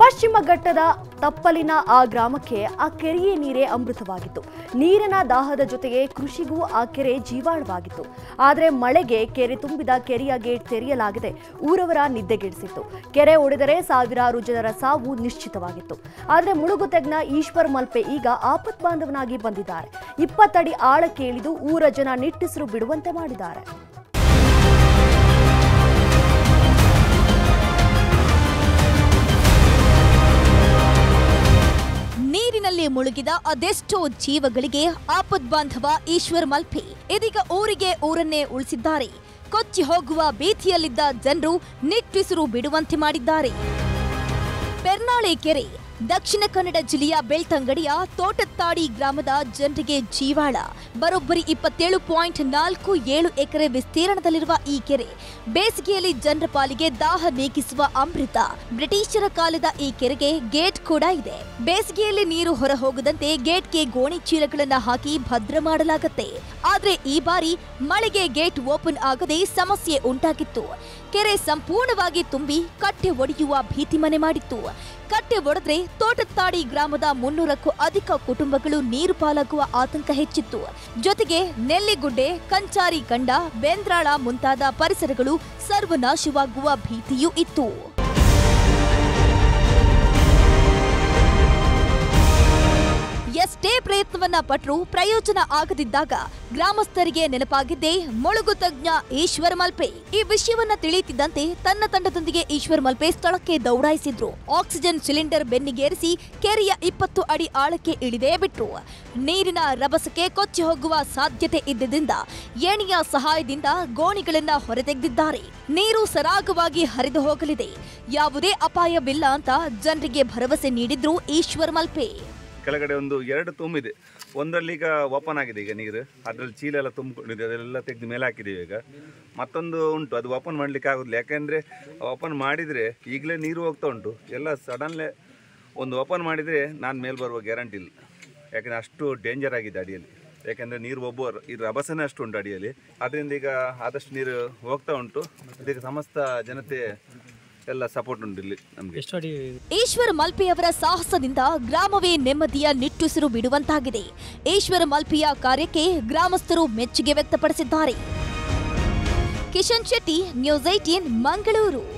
ಪಶ್ಚಿಮ ಘಟ್ಟದ ತಪ್ಪಲಿನ ಆ ಗ್ರಾಮಕ್ಕೆ ಆ ಕೆರೆಯ ನೀರೇ ಅಮೃತವಾಗಿತ್ತು. ನೀರಿನ ದಾಹದ ಜೊತೆಗೆ ಕೃಷಿಗೂ ಆ ಕೆರೆ ಜೀವಾಳವಾಗಿತ್ತು. ಆದರೆ ಮಳೆಗೆ ಕೆರೆ ತುಂಬಿದ ಕೆರೆಯ ಗೇಟ್ ತೆರೆಯಲಾಗಿದೆ ಊರವರ ನಿದ್ದೆಗೆಡಿಸಿತ್ತು. ಕೆರೆ ಒಡೆದರೆ ಸಾವಿರಾರು ಜನರ ಸಾವು ನಿಶ್ಚಿತವಾಗಿತ್ತು. ಆದರೆ ಮುಳುಗು ತಜ್ಞ ಈಶ್ವರ್ ಮಲ್ಪೆ ಈಗ ಆಪತ್ ಬಾಂಧವನಾಗಿ ಬಂದಿದ್ದಾರೆ. ಇಪ್ಪತ್ತಡಿ ಆಳಕ್ಕೆ ಇಳಿದು ಊರ ಜನ ನಿಟ್ಟುಸಿರು ಬಿಡುವಂತೆ ಮಾಡಿದ್ದಾರೆ. ಮುಳುಗಿದ ಅದೆಷ್ಟೋ ಜೀವಗಳಿಗೆ ಆಪದ್ ಬಾಂಧವ ಈಶ್ವರ್ ಮಲ್ಪೆ ಇದೀಗ ಊರಿಗೆ ಊರನ್ನೇ ಉಳಿಸಿದ್ದಾರೆ. ಕೊಚ್ಚಿ ಹೋಗುವ ಭೀತಿಯಲ್ಲಿದ್ದ ಜನರು ನಿಟ್ಟುಸಿರು ಬಿಡುವಂತೆ ಮಾಡಿದ್ದಾರೆ. ಪೆರ್ನಾಳೆ ಕೆರೆ ದಕ್ಷಿಣ ಕನ್ನಡ ಜಿಲ್ಲೆಯ ಬೆಳ್ತಂಗಡಿಯ ತೋಟತ್ತಾಡಿ ಗ್ರಾಮದ ಜನರಿಗೆ ಜೀವಾಳ, ಬರೋಬ್ಬರಿ ಇಪ್ಪತ್ತೇಳು ಪಾಯಿಂಟ್ ನಾಲ್ಕು ಏಳು ಎಕರೆ ವಿಸ್ತೀರ್ಣದಲ್ಲಿರುವ ಈ ಕೆರೆ, ಬೇಸಿಗೆಯಲ್ಲಿ ಜನರ ಪಾಲಿಗೆ ದಾಹ ನೀಗಿಸುವ ಅಮೃತ. ಬ್ರಿಟಿಷರ ಕಾಲದ ಈ ಕೆರೆಗೆ ಗೇಟ್ ಕೂಡ ಇದೆ. ಬೇಸಿಗೆಯಲ್ಲಿ ನೀರು ಹೊರ ಹೋಗದಂತೆ ಗೇಟ್ಗೆ ಗೋಣಿ ಚೀಲಗಳನ್ನು ಹಾಕಿ ಭದ್ರ ಮಾಡಲಾಗುತ್ತೆ. ಆದರೆ ಈ ಬಾರಿ ಮಳೆಗೆ ಗೇಟ್ ಓಪನ್ ಆಗದೆ ಸಮಸ್ಯೆ ಉಂಟಾಗಿತ್ತು. ಕೆರೆ ಸಂಪೂರ್ಣವಾಗಿ ತುಂಬಿ ಕಟ್ಟೆ ಒಡೆಯುವ ಭೀತಿ ಮನೆ ಮಾಡಿತ್ತು. ಕಟ್ಟೆ ಒಡೆದ್ರೆ ತೋಟತ್ತಾಡಿ ಗ್ರಾಮದ ಮುನ್ನೂರಕ್ಕೂ ಅಧಿಕ ಕುಟುಂಬಗಳು ನೀರು ಪಾಲಾಗುವ ಆತಂಕ ಹೆಚ್ಚಿತ್ತು. ಜೊತೆಗೆ ನೆಲ್ಲಿಗುಡ್ಡೆ, ಕಂಚಾರಿ ಕಂಡ ಬೇಂದ್ರಾಳ ಮುಂತಾದ ಪರಿಸರಗಳು ಸರ್ವನಾಶವಾಗುವ ಭೀತಿಯೂ ಇತ್ತು. ಪ್ರಯತ್ನವನ್ನ ಪಟ್ಟರೂ ಪ್ರಯೋಜನ ಆಗದಿದ್ದಾಗ ಗ್ರಾಮಸ್ಥರಿಗೆ ನೆನಪಾಗಿದ್ದೇ ಮೊಳಗು ತಜ್ಞ ಈಶ್ವರ್ ಮಲ್ಪೆ. ಈ ವಿಷಯವನ್ನ ತಿಳಿಯುತ್ತಿದ್ದಂತೆ ತನ್ನ ತಂಡದೊಂದಿಗೆ ಈಶ್ವರ್ ಮಲ್ಪೆ ಸ್ಥಳಕ್ಕೆ ದೌಡಾಯಿಸಿದ್ರು. ಆಕ್ಸಿಜನ್ ಸಿಲಿಂಡರ್ ಬೆನ್ನಿಗೇರಿಸಿ ಕೆರೆಯ ಇಪ್ಪತ್ತು ಅಡಿ ಆಳಕ್ಕೆ ಇಳಿದೇ ಬಿಟ್ರು. ನೀರಿನ ರಭಸಕ್ಕೆ ಕೊಚ್ಚಿ ಹೋಗುವ ಸಾಧ್ಯತೆ ಇದ್ದಿದ್ದರಿಂದ ಏಣಿಯ ಸಹಾಯದಿಂದ ಗೋಣಿಗಳನ್ನ ಹೊರತೆಗೆದಿದ್ದಾರೆ. ನೀರು ಸರಾಗವಾಗಿ ಹರಿದು ಹೋಗಲಿದೆ. ಯಾವುದೇ ಅಪಾಯವಿಲ್ಲ ಅಂತ ಜನರಿಗೆ ಭರವಸೆ ನೀಡಿದ್ರು ಈಶ್ವರ್ ಮಲ್ಪೆ. ಕೆಳಗಡೆ ಒಂದು ಎರಡು ತುಂಬಿದೆ. ಒಂದರಲ್ಲಿ ಈಗ ಓಪನ್ ಆಗಿದೆ ಈಗ ನೀರು. ಅದರಲ್ಲಿ ಚೀಲ ಎಲ್ಲ ತುಂಬಿಕೊಂಡಿದೆ, ಅದೆಲ್ಲ ತೆಗೆದು ಮೇಲೆ ಹಾಕಿದ್ದೀವಿ ಈಗ. ಮತ್ತೊಂದು ಉಂಟು, ಅದು ಓಪನ್ ಮಾಡಲಿಕ್ಕೆ ಆಗೋದಿಲ್ಲ. ಯಾಕೆಂದರೆ ಓಪನ್ ಮಾಡಿದರೆ ಈಗಲೇ ನೀರು ಹೋಗ್ತಾ ಉಂಟು. ಎಲ್ಲ ಸಡನ್ಲೇ ಒಂದು ಓಪನ್ ಮಾಡಿದರೆ ನಾನು ಮೇಲೆ ಬರುವ ಗ್ಯಾರಂಟಿ ಇಲ್ಲ. ಯಾಕೆಂದರೆ ಅಷ್ಟು ಡೇಂಜರ್ ಆಗಿದೆ ಅಡಿಯಲ್ಲಿ. ಯಾಕೆಂದರೆ ನೀರು ಒಬ್ಬ ಈ ರಭಸನೇ ಅಷ್ಟು ಉಂಟು ಅಡಿಯಲ್ಲಿ. ಅದರಿಂದ ಈಗ ಆದಷ್ಟು ನೀರು ಹೋಗ್ತಾ ಉಂಟು. ಇದಕ್ಕೆ ಸಮಸ್ತ ಜನತೆ ಎಲ್ಲ ಸಪೋರ್ಟ್ ಉಂಟು ಇಲ್ಲಿ ನಮಗೆ. ಎಷ್ಟು ಅಡಿ ಈಶ್ವರ ಮಲ್ಪೆಯವರ ಸಾಹಸದಿಂದ ಗ್ರಾಮವೇ ನೆಮ್ಮದಿಯ ನಿಟ್ಟುಸಿರು ಬಿಡುವಂತಾಗಿದೆ. ಈಶ್ವರ ಮಲ್ಪೆಯ ಕಾರ್ಯಕ್ಕೆ ಗ್ರಾಮಸ್ಥರು ಮೆಚ್ಚುಗೆ ವ್ಯಕ್ತಪಡಿಸಿದ್ದಾರೆ. Kishan Shetty News Eighteen Mangaluru.